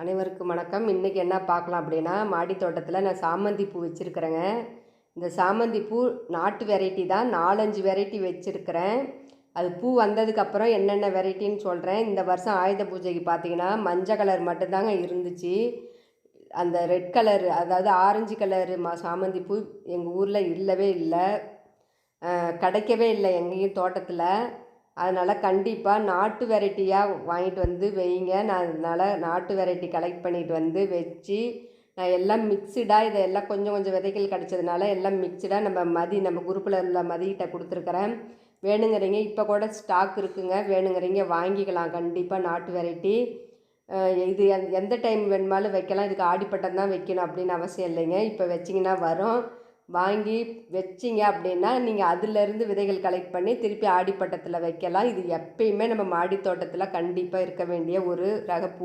அனைவருக்கும் வணக்கம். இன்றைக்கி என்ன பார்க்கலாம் அப்படின்னா மாடி தோட்டத்தில் நான் சாமந்தி பூ வச்சுருக்கிறேங்க. இந்த சாமந்தி பூ நாட்டு வெரைட்டி தான். நாலஞ்சு வெரைட்டி வச்சுருக்கிறேன். அது பூ வந்ததுக்கப்புறம் என்னென்ன வெரைட்டின்னு சொல்கிறேன் இந்த வருஷம் ஆயுத பூஜைக்கு பார்த்தீங்கன்னா மஞ்சள் கலர் மட்டும்தாங்க இருந்துச்சு. அந்த ரெட் கலர் அதாவது ஆரஞ்சு கலரு மா சாமந்தி பூ எங்கள் ஊரில் இல்லவே இல்லை. கிடைக்கவே இல்லை எங்கேயும் தோட்டத்தில். அதனால் கண்டிப்பாக நாட்டு வெரைட்டியாக வாங்கிட்டு வந்து வைங்க. நான் அதனால் நாட்டு வெரைட்டி கலெக்ட் பண்ணிட்டு வந்து வச்சு நான் எல்லாம் மிக்சடாக இதை எல்லாம் கொஞ்சம் கொஞ்சம் விதைகள் கிடச்சதுனால எல்லாம் மிக்சடாக நம்ம மதி நம்ம குரூப்பில் உள்ள மதிக்கிட்ட கொடுத்துருக்குறேன். வேணுங்கிறீங்க இப்போ கூட ஸ்டாக் இருக்குங்க. வேணுங்கிறீங்க வாங்கிக்கலாம். கண்டிப்பாக நாட்டு வெரைட்டி. இது எந்த- எந்த டைம் வேணுமாலும் வைக்கலாம். இதுக்கு ஆடிப்பட்டம் தான் வைக்கணும் அப்படின்னு அவசியம் இல்லைங்க. இப்போ வச்சிங்கன்னா வரும். வாங்கி வச்சிங்க அப்படின்னா நீங்கள் அதிலேருந்து விதைகள் கலெக்ட் பண்ணி திருப்பி ஆடிப்பட்டத்தில் வைக்கலாம். இது எப்பயுமே நம்ம மாடி தோட்டத்தில் கண்டிப்பாக இருக்க வேண்டிய ஒரு ரக பூ